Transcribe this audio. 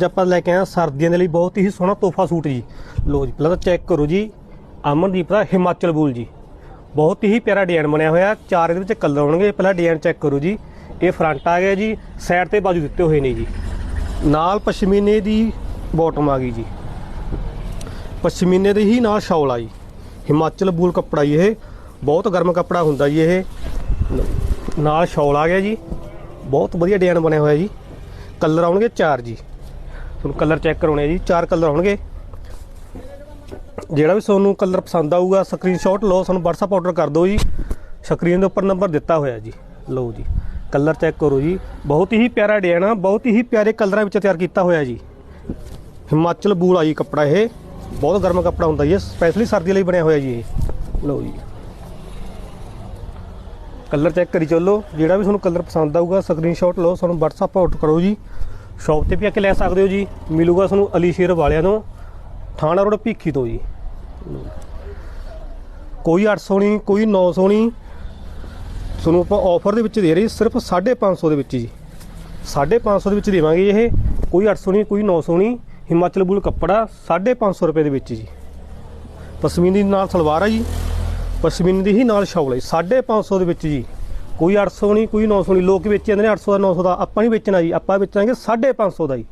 ਅੱਜ ਆਪਾਂ ਲੈ ਕੇ ਆਏ ਸਰਦੀਆਂ ਦੇ ਲਈ ਬਹੁਤ ਹੀ ਸੋਹਣਾ ਤੋਹਫਾ ਸੂਟ ਜੀ। ਲੋ ਜੀ, ਪਹਿਲਾਂ ਤਾਂ ਚੈੱਕ ਕਰੋ ਜੀ, ਅਮਨਦੀਪ ਦਾ ਹਿਮਾਚਲ ਬੂਲ ਜੀ। ਬਹੁਤ ਹੀ ਪਿਆਰਾ ਡਿਜ਼ਾਈਨ ਬਣਿਆ ਹੋਇਆ, ਚਾਰ ਇਹਦੇ ਵਿੱਚ ਕਲਰ ਆਉਣਗੇ। ਪਹਿਲਾਂ ਡਿਜ਼ਾਈਨ ਚੈੱਕ ਕਰੋ ਜੀ, ਇਹ ਫਰੰਟ ਆ ਗਿਆ ਜੀ ਸਾਈਡ ਤੇ ਬਾਜੂ ਦਿੱਤੇ ਹੋਏ ਨੇ ਜੀ। ਨਾਲ ਪਸ਼ਮੀਨੇ ਦੀ ਬਾਟਮ ਆ ਗਈ ਜੀ। ਪਸ਼ਮੀਨੇ ਦੇ ਹੀ ਨਾਲ ਸ਼ਾਲ ਆ ਜੀ। ਹਿਮਾਚਲ ਬੂਲ ਕੱਪੜਾ ਜੀ ਇਹ, ਬਹੁਤ ਗਰਮ ਕੱਪੜਾ ਹੁੰਦਾ ਜੀ ਇਹ। ਨਾਲ ਸ਼ਾਲ ਆ ਗਿਆ ਜੀ। ਬਹੁਤ ਵਧੀਆ ਡਿਜ਼ਾਈਨ ਬਣਿਆ ਹੋਇਆ ਜੀ। ਕਲਰ ਆਉਣਗੇ ਚਾਰ ਜੀ। ਤੁਹਾਨੂੰ ਕਲਰ ਚੈੱਕ ਕਰਾਉਣੇ ਆ ਜੀ, ਚਾਰ ਕਲਰ ਹੋਣਗੇ। ਜਿਹੜਾ ਵੀ ਤੁਹਾਨੂੰ ਕਲਰ ਪਸੰਦ ਆਊਗਾ ਸਕਰੀਨਸ਼ਾਟ ਲਓ, ਸਾਨੂੰ WhatsApp ਆਰਡਰ ਕਰ ਦਿਓ ਜੀ। ਸਕਰੀਨ ਦੇ ਉੱਪਰ ਨੰਬਰ ਦਿੱਤਾ ਹੋਇਆ ਜੀ। ਲਓ ਜੀ, ਕਲਰ ਚੈੱਕ ਕਰੋ ਜੀ। ਬਹੁਤ ਹੀ ਪਿਆਰਾ ਡਿਜ਼ਾਈਨ ਆ, ਬਹੁਤ ਹੀ ਪਿਆਰੇ ਕਲਰਾਂ ਵਿੱਚ ਤਿਆਰ ਕੀਤਾ ਹੋਇਆ ਜੀ। ਹਿਮਾਚਲ ਬੂਲ ਆ ਜੀ ਕੱਪੜਾ ਇਹ। ਬਹੁਤ ਗਰਮ ਕੱਪੜਾ ਹੁੰਦਾ ਜੀ ਇਹ ਸਪੈਸ਼ਲੀ ਸਰਦੀ ਲਈ ਬਣਿਆ ਹੋਇਆ ਜੀ ਇਹ। ਲਓ ਜੀ। ਕਲਰ ਚੈੱਕ ਕਰੀ ਚੱਲੋ। ਜਿਹੜਾ ਵੀ ਤੁਹਾਨੂੰ ਕਲਰ ਪਸੰਦ ਆਊਗਾ ਸਕਰੀਨਸ਼ਾਟ ਲਓ, ਸਾਨੂੰ WhatsApp ਆਰਡਰ ਕਰੋ ਜੀ। ਸ਼ਾਪ ਤੇ ਵੀ ਆ ਕੇ ਲੈ ਸਕਦੇ ਹੋ ਜੀ। ਮਿਲੂਗਾ ਤੁਹਾਨੂੰ ਅਲੀ ਸ਼ੇਰ ਵਾਲਿਆਂ ਤੋਂ, ਥਾਣਾ ਰੋਡ ਭੀਖੀ ਤੋਂ ਜੀ। ਕੋਈ 800 ਨਹੀਂ, ਕੋਈ 900 ਨਹੀਂ। ਤੁਹਾਨੂੰ ਆਪਾਂ ਆਫਰ ਦੇ ਵਿੱਚ ਦੇ ਰਹੇ ਸਿਰਫ 550 ਦੇ ਵਿੱਚ ਜੀ। 550 ਦੇ ਵਿੱਚ ਦੇਵਾਂਗੇ ਇਹ। ਕੋਈ 800 ਨਹੀਂ, ਕੋਈ 900 ਨਹੀਂ। ਹਿਮਾਚਲ ਬੂਲ ਕੱਪੜਾ 550 ਰੁਪਏ ਦੇ ਵਿੱਚ ਜੀ। ਪਸ਼ਮੀਨ ਨਾਲ ਸਲਵਾਰ ਆ ਜੀ। ਪਸ਼ਮੀਨ ਦੀ ਹੀ ਨਾਲ ਸ਼ਾਲ ਹੈ 550 ਦੇ ਵਿੱਚ ਜੀ। ਕੋਈ 800 ਨਹੀਂ, ਕੋਈ 900 ਨਹੀਂ। ਲੋਕ ਵੇਚੀ ਜਾਂਦੇ ਨੇ 800 ਦਾ 900 ਦਾ। ਆਪਾਂ ਨਹੀਂ ਵੇਚਣਾ ਜੀ, ਆਪਾਂ ਵੇਚਾਂਗੇ 550 ਦਾ ਜੀ।